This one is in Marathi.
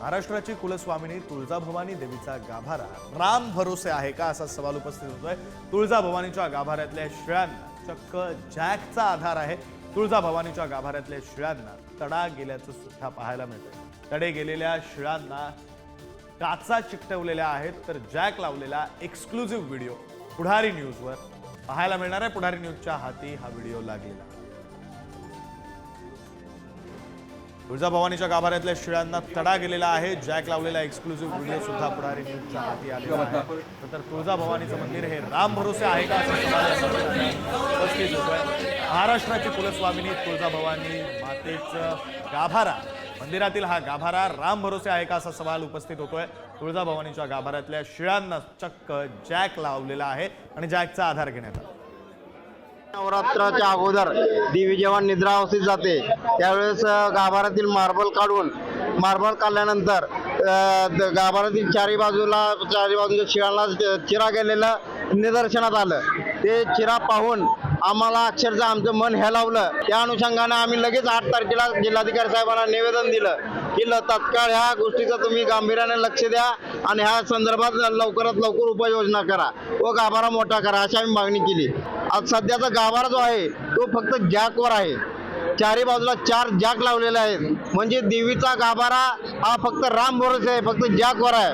महाराष्ट्राची कुलस्वामिनी तुळजाभवानी देवीचा गाभारा. राम भरोसे आहे का असा सवाल उपस्थित होतोय. तुळजाभवानीच्या गाभाऱ्यातल्या शिळ्यांना चक्क जॅकचा आधार आहे. तुळजाभवानीच्या गाभाऱ्यातल्या शिळ्यांना तडा गेल्याचं सुद्धा पाहायला मिळतंय. तडे गेलेल्या शिळांना काचा चिकटवलेल्या आहेत तर जॅक लावलेला एक्सक्लुझिव्ह व्हिडिओ पुढारी न्यूजवर पाहायला मिळणार आहे. पुढारी न्यूजच्या हाती हा व्हिडिओ लागलेला. तुळजाभवानीच्या गाभाऱ्यातल्या शिळांना तडा गेलेला आहे. जॅक लावलेला एक्सक्लुझिव्ह व्हिडिओ सुद्धा पुढारी न्यूजच्या हाती आलेला आहे. तर तुळजाभवानीचं मंदिर हे राम भरोसे आहे का? उपस्थित होतोय. महाराष्ट्राची कुलस्वामिनी तुळजाभवानी मातेचं गाभारा. मंदिरातील हा गाभारा राम भरोसे आहे का? असा सवाल उपस्थित होतोय. तुळजाभवानीच्या गाभाऱ्यातल्या शिळांना चक्क जॅक लावलेला आहे आणि जॅकचा आधार घेण्यात आला. नवरात्राच्या अगोदर देवी जेव्हा निद्रावस्थेत जाते त्यावेळेस गाभाऱ्यातील मार्बल काढून मार्बल काढल्यानंतर गाभाऱ्यातील चारी बाजूला चारी बाजूच्या शिळाला चिरा गेलेलं निदर्शनात आलं. ते चिरा पाहून आम्हाला अक्षरशः आमचं मन हेलावलं. त्या अनुषंगाने आम्ही लगेच आठ तारखेला जिल्हाधिकारी साहेबांना निवेदन दिलं की ल- ह्या गोष्टीचं तुम्ही गांभीर्याने लक्ष द्या आणि ह्या संदर्भात लवकरात लवकर उपाययोजना करा व गाभारा मोठा करा अशी आम्ही मागणी केली. आज सध्याचा गाभारा जो आहे तो फक्त जॅकवर आहे. चारी बाजूला चार जॅक लावलेले आहेत. म्हणजे देवीचा गाभारा हा फक्त राम भरोसे आहे फक्त जॅकवर आहे.